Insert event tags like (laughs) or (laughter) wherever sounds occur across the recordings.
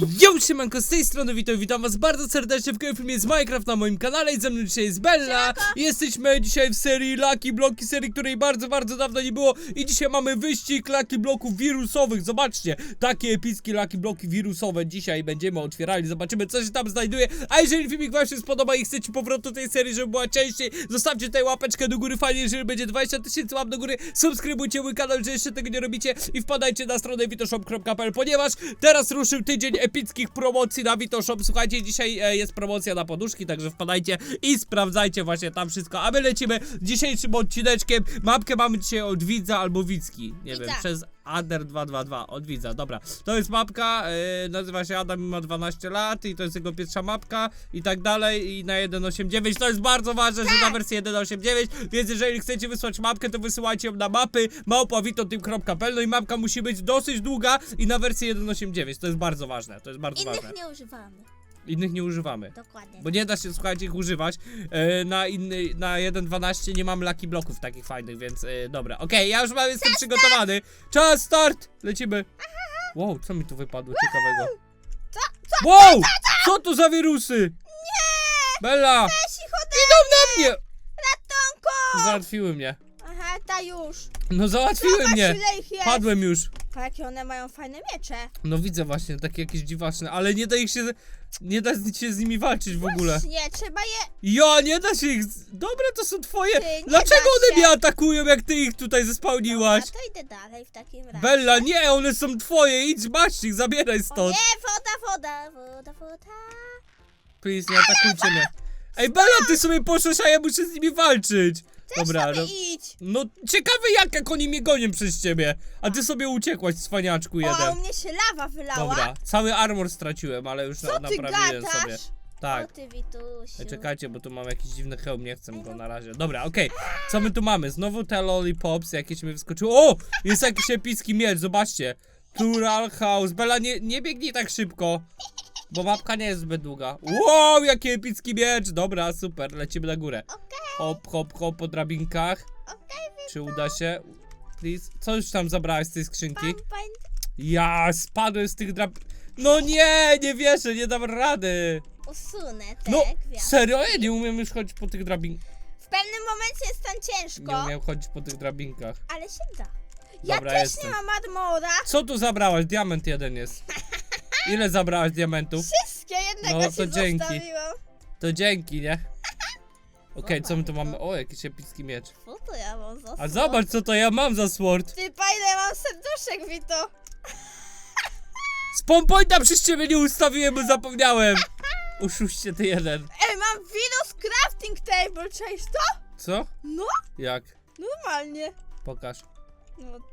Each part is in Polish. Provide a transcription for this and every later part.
Yo, siemanko, z tej strony witam, witam was bardzo serdecznie w kolejnym filmie z Minecraft na moim kanale i ze mną dzisiaj jest Bella. Jesteśmy dzisiaj w serii Lucky Bloki, serii, której bardzo, bardzo dawno nie było I dzisiaj mamy wyścig Lucky Bloków wirusowych, zobaczcie Takie epickie Lucky Bloki wirusowe dzisiaj będziemy otwierali, zobaczymy co się tam znajduje. A jeżeli filmik wam się spodoba i chcecie powrotu tej serii, żeby była częściej Zostawcie tutaj łapeczkę do góry, fajnie, jeżeli będzie 20 tysięcy łap do góry Subskrybujcie mój kanał, jeżeli jeszcze tego nie robicie I wpadajcie na stronę witoshop.pl, ponieważ teraz ruszył tydzień epickich promocji na Vitoshop. Słuchajcie, dzisiaj e, jest promocja na poduszki, także wpadajcie i sprawdzajcie właśnie tam wszystko. A my lecimy dzisiejszym odcineczkiem. Mapkę mamy dzisiaj od widza albo widzki. Nie wiem, Widza. przez Ader222 od widza. Dobra, to jest mapka, e, nazywa się Adam i ma 12 lat i to jest jego pierwsza mapka i tak dalej. I na 1.8.9 to jest bardzo ważne, że na wersję 1.8.9 więc jeżeli chcecie wysłać mapkę, to wysyłajcie ją na mapy małpawitotim.pl no i mapka musi być dosyć długa i na wersję 1.8.9 to jest bardzo ważne, to jest bardzo ważne. Innych nie używamy. Innych nie używamy. Dokładnie. Bo nie da się, słuchajcie, ich używać. E, na inny, na 1.12 nie mam lucky bloków takich fajnych, więc e, dobra. Okej, ja już mam, jestem przygotowany. Czas start! Lecimy. Wow, co mi tu wypadło ciekawego? Wow! Co to za wirusy? Nie! Bella! Idą na mnie! Ratunku! Załatwiły mnie. Aha, ta już. No załatwiły Zobacz, mnie! ile ich jest. Padłem już. Pa, jakie one mają fajne miecze. No widzę właśnie, takie jakieś dziwaczne, ale nie da ich się... Nie da się z nimi walczyć w ogóle. Nie, trzeba je... Ja, nie da się ich. z- Dobra, to są twoje. Ty, nie Dlaczego da one się. mnie atakują, jak ty ich tutaj zespałniłaś? A to idę dalej w takim razie. Bella, nie, one są twoje. Idź, masz ich, zabieraj O stąd. nie, woda, woda, woda, woda. Please, nie atakujcie mnie. Ej, Bella, ty sobie poszłaś, a ja muszę z nimi walczyć. Dobra, Sobie no. idź. No, ciekawe jak, jak oni mnie gonią przez ciebie. A ty sobie uciekłaś, cwaniaczku O, u jeden. mnie się lawa wylała. Dobra, cały armor straciłem, ale już Co na, ty naprawiłem gadasz? sobie. Tak. O ty, Witusiu. Ej, Czekajcie, bo tu mam jakiś dziwny hełm, nie chcę go na razie. Dobra, okej. Co my tu mamy? Znowu te lollipops, jakieś mi wyskoczyło. O! Jest jakiś epicki miecz, zobaczcie. Plural House. Bella, nie, nie biegnij tak szybko. Bo mapka nie jest zbyt długa. Wow, jaki epicki miecz! Dobra, super, lecimy na górę. Hop, hop, hop po drabinkach. Czy uda się? Please. Co już tam zabrałeś z tej skrzynki? Ja spadłem z tych drab... No nie, nie wierzę, nie dam rady. Usunę te No, gwiazdy. serio? Ja nie umiem już chodzić po tych drabinkach. W pewnym momencie jest tam Nie ciężko, umiem chodzić po tych drabinkach. ale się da. Ja Dobra, też jestem. nie mam armora. Co tu zabrałaś? Diament jeden jest. (laughs) Ile zabrałaś diamentów? Wszystkie jednego No, ci to dzięki. zostawiłam. To dzięki, nie? (laughs) Okej, co my tu mamy? O, jakiś epicki miecz. Co to ja mam za A zobacz, co to ja mam za sword. Ty fajne mam serduszek, Wito. Spawn pointa przez ciebie nie ustawiłem, bo zapomniałem. Uszuście ty jeden. Ej, mam Venus Crafting Table, cześć to? Co? No, Jak? normalnie. Pokaż. No, no.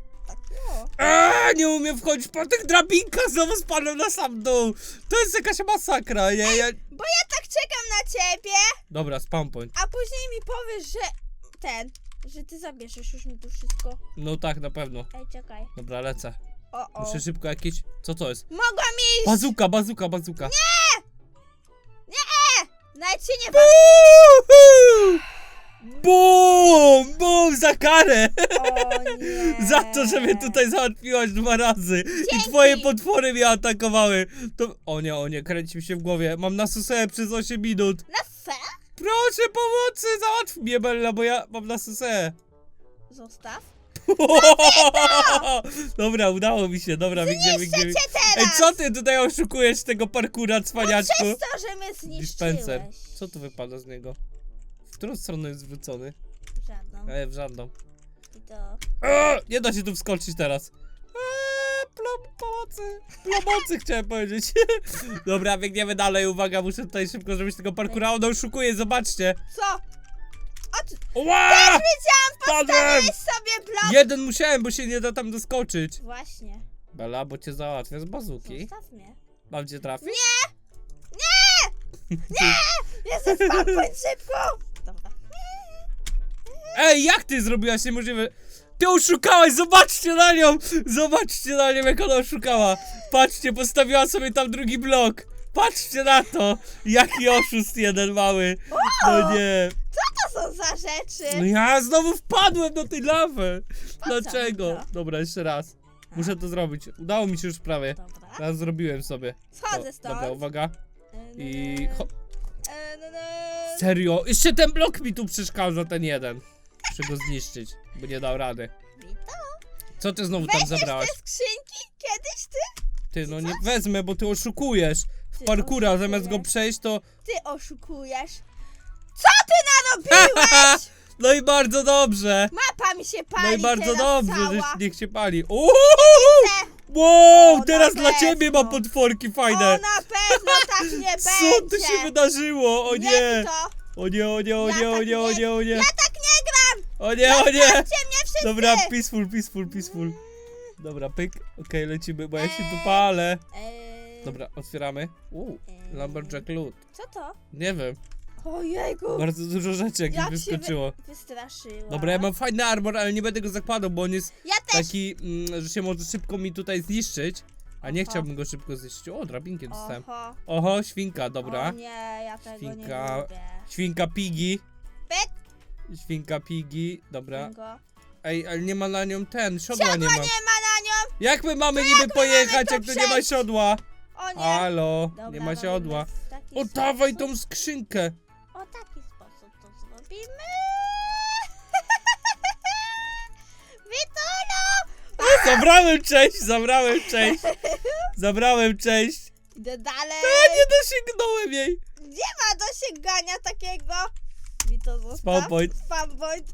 Eee, nie umiem wchodzić po tych drabinkach, znowu spadłem na sam dół. To jest jakaś masakra, nie? Ja... Bo ja tak czekam na ciebie, Dobra, spawn point. a później mi powiesz, że ten, że ty zabierzesz już mi tu wszystko. No tak, na pewno. Ej, czekaj. Dobra, lecę. O, o. Muszę szybko jakieś... Co to jest? Mogłam iść! Bazuka, bazuka, bazuka. Nawet się nie Uhu! Bum! Bum! Za karę! O nie. (laughs) Za to, że mnie tutaj załatwiłaś dwa razy i twoje potwory mnie atakowały. To... O nie, o nie, kręci mi się w głowie. Mam na susę przez 8 minut. Na fe? Proszę pomocy, załatw mnie Bella, bo ja mam na susę. Zostaw. (laughs) Dobra, udało mi się, dobra, biegniemy, biegniemy. Zniszczę cię teraz! Ej, co ty tutaj oszukujesz tego parkura, cwaniaczku? Przez to, że mnie zniszczyłeś. Dispenser. Co tu wypada z niego? W którą stronę jest zwrócony? Żadną. E, w żadną. I to... Eee, nie da się tu wskoczyć teraz. Eee, plom, pomocy. Pomocy (laughs) chciałem powiedzieć. (laughs) Dobra, biegniemy dalej. Uwaga, muszę tutaj szybko zrobić tego parkura. Ona oszukuje, zobaczcie. Co? O, ty... Ła! Wiedziałam, Padłem! postawiłeś sobie blok. Jeden musiałem, bo się nie da tam doskoczyć. Właśnie. Bela, bo cię załatwię z bazuki. Zostaw mnie. Mam cię trafić? (laughs) Jezu, spokój szybko! Ej, jak ty zrobiłaś niemożliwe? Ty oszukałaś, zobaczcie na nią! Zobaczcie na nią, jak ona oszukała. Patrzcie, postawiła sobie tam drugi blok. Patrzcie na to! Jaki oszust jeden mały. No nie. Co to są za rzeczy? No ja znowu wpadłem do tej lawy. Po co Dlaczego? to? Dobra, jeszcze raz. Muszę to zrobić. Udało mi się już prawie. Dobra. Zrobiłem sobie. Schodzę stąd. Dobra, uwaga. E, no, I... no. Ho... E, no, no. Serio? Jeszcze ten blok mi tu przeszkadza, ten jeden. Muszę go zniszczyć, bo nie dał rady. Co ty znowu tam Weźmiesz zabrałaś? te skrzynki? Kiedyś ty? Ty, no nie wezmę, bo ty oszukujesz. W Ty parkura, zamiast go oszukujesz. przejść, to... Ty oszukujesz. Co ty narobiłeś? (laughs) No i bardzo dobrze. Mapa mi się pali No i bardzo teraz dobrze, cała. że niech się pali. Uuu! Wow, O, teraz na dla ciebie pewno. mam potworki O, fajne. na pewno tak (laughs) nie Co będzie. tu się wydarzyło? O Nie nie! to. O nie, o nie, o Ja nie, o tak nie, o nie- nie, o nie. Ja tak nie gram. O nie, o nie! Zostawcie mnie wszyscy. Dobra, peaceful, peaceful, peaceful. Dobra, pyk. Okej, lecimy, bo ja się tu Eee. palę. Eee, Dobra, otwieramy. Uuu, Eee. Lumberjack loot. Co to? Nie wiem, Ojejku. bardzo dużo rzeczy Jak się wyskoczyło. Wystraszyła. Dobra, ja mam fajny armor, ale nie będę go zakładał, bo on jest Ja też. taki, mm, że się może szybko mi tutaj zniszczyć. A nie chciałbym go szybko zniszczyć. O, drabinkę dostałem. Oho. Oho, świnka, O dobra. nie, ja tego Świnka. nie lubię. Świnka Pigi. Pyk. Świnka Pigi, dobra. Bingo. Ej, ale nie ma na nią ten, siodła nie ma. nie ma na nią. Jak my mamy niby pojechać, jak tu nie ma przejść? siodła? O nie. Halo, Dobra, nie ma robimy siodła. w taki O, dawaj sposób. tą skrzynkę. O taki sposób to zrobimy. (laughs) Witulu! Zabrałem część, zabrałem część. Zabrałem część. Idę dalej. Nie dosięgnąłem jej. Nie ma dosięgania takiego. Witu zostaw. Spawn point. Spawn point.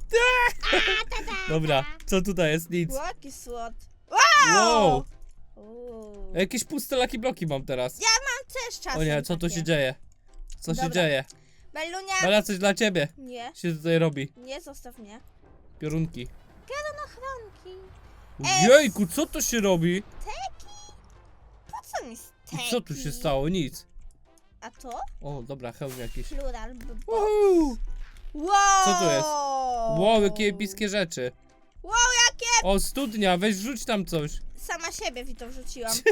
Dobra, co tutaj jest? Nic. Jaki słod. Wow. Uuu. Jakieś puste laki bloki mam teraz. Ja mam też czasem O nie, co tu się dzieje? Co się Dobra. dzieje? Belunia. Bela, coś dla ciebie. Nie, się tutaj robi. nie zostaw mnie. Piorunki. Pianochronki. Jejku, co to się robi? Po co mi I steki? co tu się stało? Nic. A to? O, dobra, hełm jakiś. Plural. b- b- Uhu. Wow! Co to jest? Wow, jakie epickie rzeczy. Wow, jakie! O, studnia, weź rzuć tam coś. Sama siebie Wito wrzuciłam. (laughs)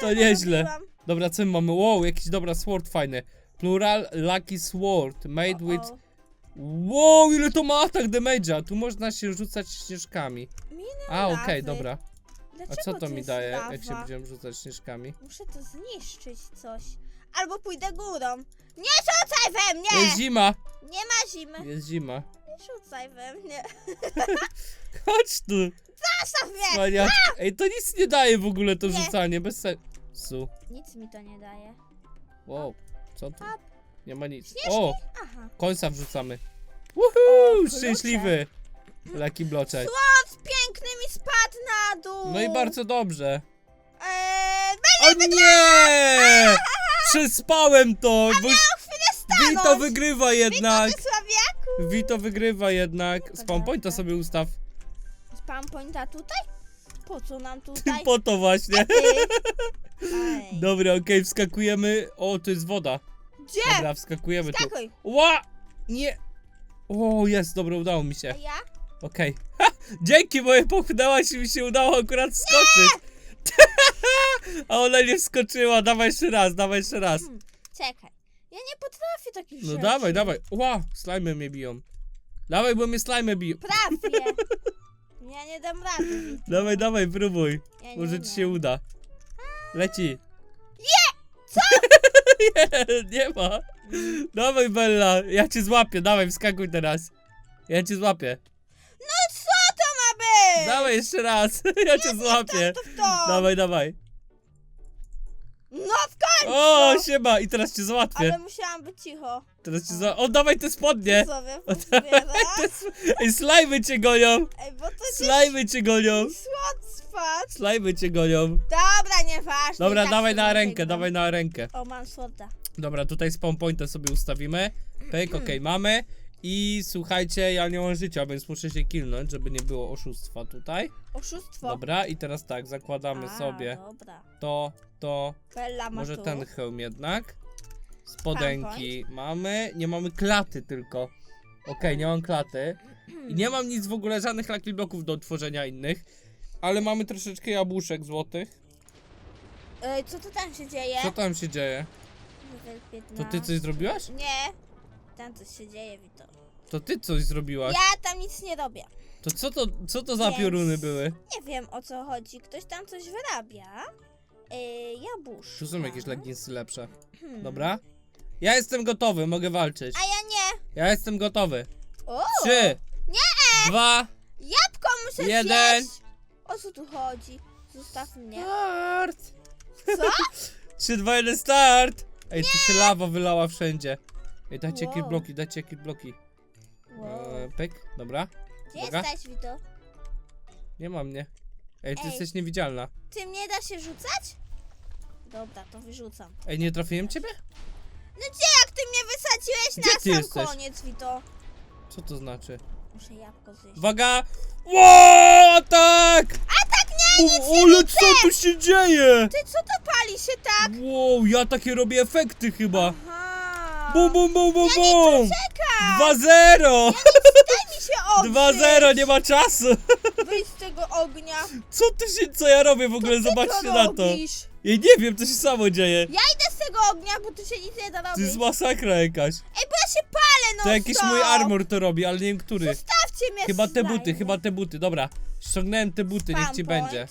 To nieźle. Robiłam. Dobra, co my mamy? Wow, jakiś dobra sword fajny. Plural Lucky Sword, made O, with... o. Wow, ile to ma atak damage'a. Tu można się rzucać śnieżkami. Miny A, okej, lawy. dobra. A Dlaczego co to mi jest daje, lawa? jak się będziemy rzucać śnieżkami? Muszę to zniszczyć coś. Albo pójdę górą. Nie rzucaj we mnie! Jest zima! Nie ma zimy. Jest zima. Nie rzucaj we mnie. (laughs) Chodź tu! Zostaw mnie! Ej, to nic nie daje w ogóle to Nie. rzucanie, bez sensu. Nic mi to nie daje. Wow, co tu? Hop. Nie ma nic. O, Aha. końca wrzucamy. Woohoo! klucze. Szczęśliwy! Lucky bloczek. Słod piękny mi spadł na dół. No i bardzo dobrze. Eee, O nie! Przespałem to! Bo. Vito wygrywa jednak! Wysławiaku. Vito wygrywa jednak. Spawn pointa sobie ustaw. Spam pointa tutaj? Po co nam tutaj? Po to właśnie. (laughs) Dobra, okej, wskakujemy. O, to jest woda. Gdzie? Dobra, wskakujemy tu. Skakuj. Ła! Nie! O, jest, dobra, udało mi A się. ja? Okej. (laughs) Ha! Dzięki, bo je popchnęłaś i mi się udało akurat skoczyć. (laughs) (laughs) A ona nie wskoczyła. Dawaj jeszcze raz, dawaj jeszcze raz. Hmm, Czekaj. Ja nie potrafię takich No rzeczy. dawaj, dawaj. Ła, slajmy mnie biją. Dawaj, bo mnie slajmy biją. Prawie. (laughs) Ja nie dam rady. Dawaj, dawaj, próbuj. Ja nie Może ci umiem. się uda. Leci. Je! Co? (laughs) nie, nie ma. Dawaj, Bella. Ja cię złapię. Dawaj, wskakuj teraz. Ja cię złapię. Dawaj jeszcze raz. (laughs) Ja cię złapię. To w to. Dawaj, dawaj. No w końcu. O, siema. I teraz cię złapię. Ale musiałam być cicho. Teraz cię złapię. O, dawaj te spodnie. pozbierasz. Ej, slajmy cię gonią. Ej, bo to Slajmy cię gonią. słod. Slajmy cię gonią. Dobra, nieważne. Dobra, tak dawaj się na rękę, dawaj na rękę. O, mam słoda. Dobra, tutaj spawn pointa sobie ustawimy. Pyk, (clears throat) okej, mamy. I słuchajcie, ja nie mam życia, więc muszę się kilnąć, żeby nie było oszustwa tutaj. Oszustwo. Dobra, i teraz tak, zakładamy A, sobie dobra. to, to, Bella ma może tu. ten hełm jednak. Spodenki mamy, nie mamy klaty tylko. Okej, nie mam klaty. I nie mam nic w ogóle, żadnych lucky bloków do tworzenia innych. Ale mamy troszeczkę jabłuszek złotych. Ej, co tu tam się dzieje? Co tam się dzieje? Level To ty coś zrobiłaś? Nie. Tam coś się dzieje, Wito. To ty coś zrobiłaś. Ja tam nic nie robię. To co to, co to za Więc- pioruny były? Nie wiem o co chodzi. Ktoś tam coś wyrabia. Yy, jabłuszka. Tu są jakieś leginsy lepsze. Hmm. Dobra. Ja jestem gotowy, mogę walczyć. A ja nie. Ja jestem gotowy. O, Trzy, Nie! dwa, Jabłko muszę Jeden. zjeść. O co tu chodzi? Zostaw mnie. start! Co? (laughs) Trzy, dwa, jeden, start! Ej, tu się lawa wylała wszędzie. Ej, dajcie Wow. jakieś bloki, dajcie jakieś bloki. Wow. Eee, pyk, dobra. Gdzie uwaga. jesteś, Wito? Nie ma mnie. Ej, ty Ej. jesteś niewidzialna. Ty mnie da się rzucać? Dobra, to wyrzucam. Ej, nie trafiłem ciebie? No gdzie jak ty mnie wysadziłeś Gdzie na ty sam jesteś? koniec, Wito? Co to znaczy? Muszę jabłko zjeść. Uwaga! Ło, tak! A tak nie, nic O, ale co tu się dzieje? Ty co to pali się tak? Wow, ja takie robię efekty chyba. Aha. Bum, bum, bum, bum, Ja nie bum! Czekaj! 2-0! Daj mi się (laughs) ogrzeć! 2-0, nie ma czasu! (laughs) Wyjdź z tego ognia! Co tu się, co ja robię w ogóle? Ty Zobaczcie na to. robisz. Ja nie wiem, co się samo dzieje. Ja idę z tego ognia, bo tu się nic nie da To robić. jest masakra jakaś. Ej, bo ja się palę, no To jakiś mój armor to robi, ale nie wiem który. Zostawcie mnie Chyba te slime. buty, chyba te buty, dobra. Ściągnąłem te buty, niech ci będzie.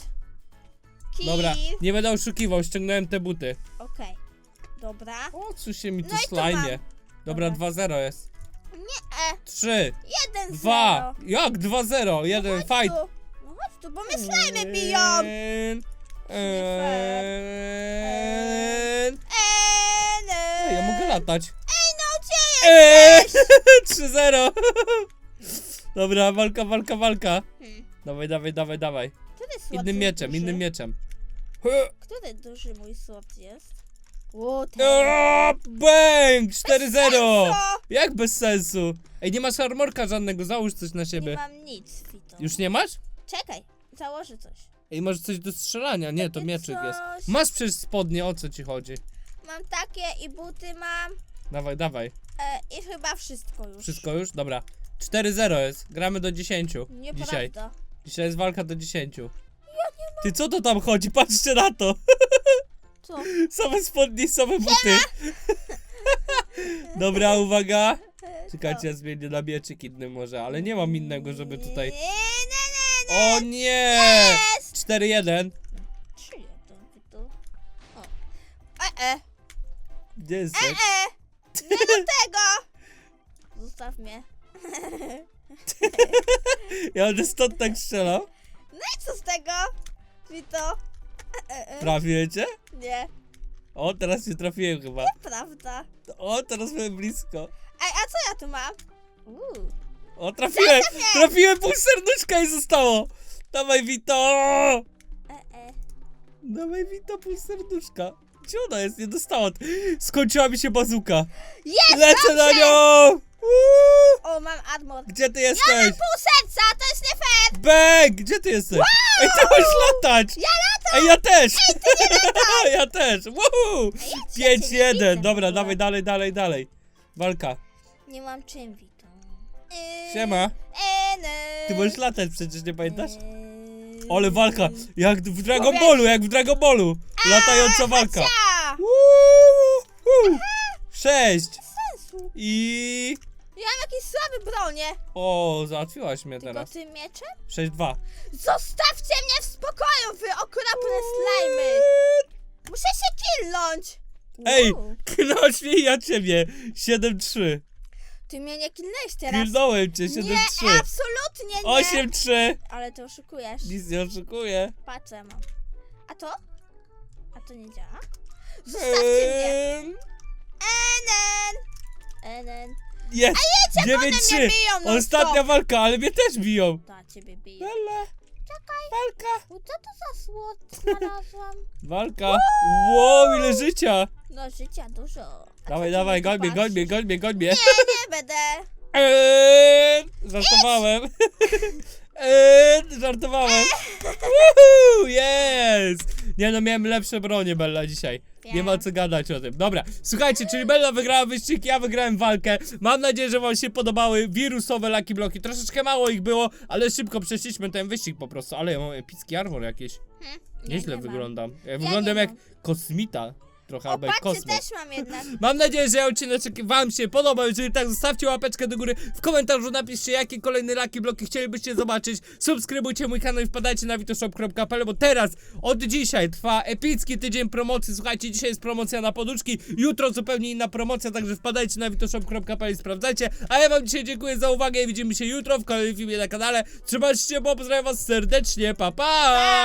Dobra, nie będę oszukiwał, ściągnąłem te buty. Dobra. O, co się mi tu No i slajmie. Dobra, Dobra. 2-0 jest. Nie, e, 3, jeden 2, zero. jak 2-0? Jeden, Chodź fight. tu. No chodź tu, bo mnie slimy biją. En. Eee, no. Ej, ja mogę latać. Ej, no gdzie Eee, jesteś? (laughs) 3-0. (laughs) Dobra, walka, walka, walka. Hmm. Dawaj, dawaj, dawaj, dawaj. Który słod Innym mieczem, duży? innym mieczem. Który duży mój słod jest? O, ten. O, Bang! 4-0! sensu! Jak bez sensu? Ej, nie masz armorka żadnego, załóż coś na Nie siebie. mam nic, Fito. Już nie masz? Czekaj, założę coś. Ej, może coś do strzelania? Nie, to Takie mieczyk jest. coś. Masz przecież spodnie, o co ci chodzi? Mam takie i buty mam. Dawaj, dawaj. E, I chyba wszystko już. Wszystko już? Dobra. 4-0 jest. Gramy do 10 dzisiaj. Nieprawda. Dzisiaj jest walka do 10. Ty co to tam chodzi? Patrzcie na to. (laughs) Co? Same spodnie, same buty. (laughs) Dobra, uwaga. Czekajcie, ja zmienię na mieczyk inny może, ale nie mam innego, żeby tutaj... Nie, nie, nie, nie. O nie! Jest! 4-1. Trzy jeden, Fito. O. E, e, Gdzie e, jesteś? e. Nie do (laughs) tego. Zostaw mnie. (laughs) Ja będę stąd tak strzelał. No i co z tego? Fito. E? Nie, O, teraz się trafiłem chyba. prawda. O, teraz byłem blisko. Ej, a co ja tu mam? Uuu. O, trafiłem! Trafiłem pół serduszka i zostało! Dawaj, Vito! E, e. Dawaj, Vito, pół serduszka. Gdzie ona jest? Nie dostała. Skończyła mi się bazuka. Jest! Lecę na nią! Uuu! O, mam armor. Gdzie ty jesteś? Pół serca, to jest nie fair! Bang! Gdzie ty jesteś? Ej, ty możesz latać! Ja latam! Ej, ja też! (laughs) ja też! Woohoo! ja cię nie 5-1. widzę w Dobra, ogóle. dawaj, dalej, dalej, dalej. Walka. Nie mam czym, Wito. Yy, Siema. E, ne. Ty możesz latać przecież, nie pamiętasz? Eee, Ale walka, jak w Dragon Ballu, jak w Dragon Ballu. Latająca walka. Ja! Uuu, Sześć. Sensu. I... Ja mam jakieś słabe bronie. O, załatwiłaś mnie Tylko teraz. tym mieczem? 6-2. Zostawcie mnie w spokoju, wy okropne slajmy. Muszę się killnąć. Ej, Uuu. knoś mnie i ja ciebie. 7-3. Ty mnie nie killnęłeś teraz. Kilnąłem cię, Nie, 7-3. absolutnie nie. 8-3. Ale ty oszukujesz. Nic nie oszukuję. Patrz, co ja mam. A to? A to nie działa? Zostawcie mnie. Enen. Enen. Jest. One mnie 9-3. biją non Ostatnia stop. walka, ale mnie też biją. Ta ciebie bije. Lele. Czekaj. Walka. O, co to za słod znalazłam? (laughs) Walka. Wow, ile życia. No życia dużo. A Dawaj, co dawaj, goń mnie, goń mnie, goń mnie, goń mnie. Nie, nie będę. (laughs) Eee, żartowałem. (laughs) Eee, żartowałem. Woohoo, jest! Nie no, miałem lepsze bronie, Bella, dzisiaj. Nie ma co gadać o tym. Dobra, słuchajcie, czyli Bella wygrała wyścig, ja wygrałem walkę. Mam nadzieję, że wam się podobały wirusowe Lucky Bloki. Troszeczkę mało ich było, ale szybko przeszliśmy ten wyścig po prostu. Ale ja mam epicki armor jakiś. Hm, ja Nieźle wyglądam. Ja wyglądam nie jak mam. kosmita. Trochę, O, albo jak patrzcie, kosmos. też mam jednak. (laughs) Mam nadzieję, że odcinek wam się podobał. Jeżeli tak, zostawcie łapeczkę do góry. W komentarzu napiszcie, jakie kolejne laki bloki chcielibyście zobaczyć. Subskrybujcie mój kanał i wpadajcie na witoshop.pl, bo teraz, od dzisiaj trwa epicki tydzień promocji. Słuchajcie, dzisiaj jest promocja na poduszki, jutro zupełnie inna promocja, także wpadajcie na witoshop.pl i sprawdzajcie. A ja wam dzisiaj dziękuję za uwagę i widzimy się jutro w kolejnym filmie na kanale. Trzymajcie się, bo pozdrawiam was serdecznie. Pa, pa!